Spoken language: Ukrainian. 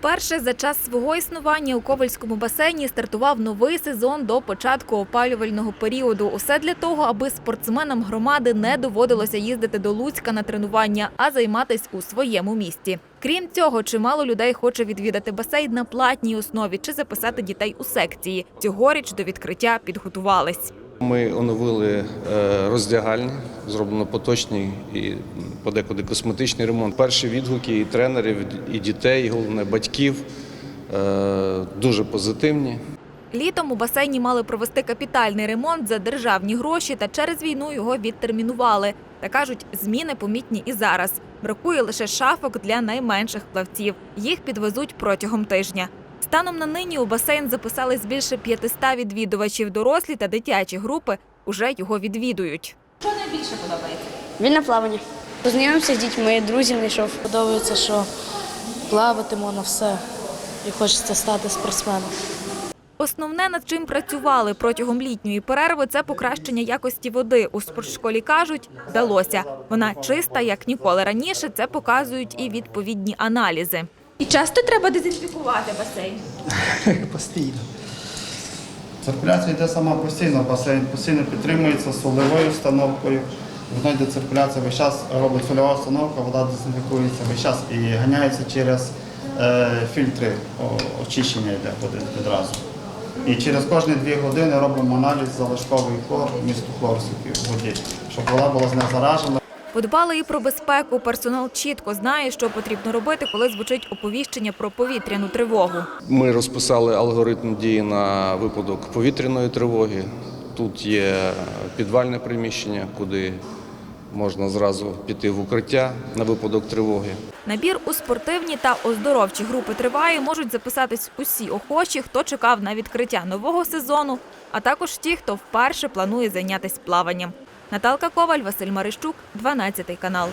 Вперше за час свого існування у Ковальському басейні стартував новий сезон до початку опалювального періоду. Усе для того, аби спортсменам громади не доводилося їздити до Луцька на тренування, а займатись у своєму місті. Крім цього, чимало людей хоче відвідати басейн на платній основі чи записати дітей у секції. Цьогоріч до відкриття підготувались. Ми оновили е, роздягальні, зроблено поточний і подекуди косметичний ремонт. Перші відгуки і тренерів, і дітей, і головне батьків е, дуже позитивні. Літом у басейні мали провести капітальний ремонт за державні гроші, та через війну його відтермінували. Та кажуть, зміни помітні і зараз. Бракує лише шафок для найменших плавців. Їх підвезуть протягом тижня. Станом на нині у басейн записались більше 500 відвідувачів. Дорослі та дитячі групи уже його відвідують. Що найбільше подобається? Вільне плавання. Познайомився з дітьми, друзів знайшов. Подобається, що плавати можна все і хочеться стати спортсменом. Основне, над чим працювали протягом літньої перерви, це покращення якості води. У спортшколі кажуть, вдалося. Вона чиста, як ніколи раніше. Це показують і відповідні аналізи. І часто треба дезінфікувати басейн. Постійно. Циркуляція йде сама постійно, басейн постійно підтримується солевою установкою. Воно йде циркуляція весь час робить сольова установка, вода дезінфікується весь час і ганяється через е, фільтри очищення йде води відразу. І через кожні дві години робимо аналіз залишковий хлор, місту хлорсиків в воді, щоб вода була не заражена. Подбали і про безпеку. Персонал чітко знає, що потрібно робити, коли звучить оповіщення про повітряну тривогу. Ми розписали алгоритм дії на випадок повітряної тривоги. Тут є підвальне приміщення, куди можна зразу піти в укриття на випадок тривоги. Набір у спортивні та оздоровчі групи триває. Можуть записатись усі охочі, хто чекав на відкриття нового сезону, а також ті, хто вперше планує зайнятися плаванням. Наталка Коваль, Василь Марищук, 12 канал.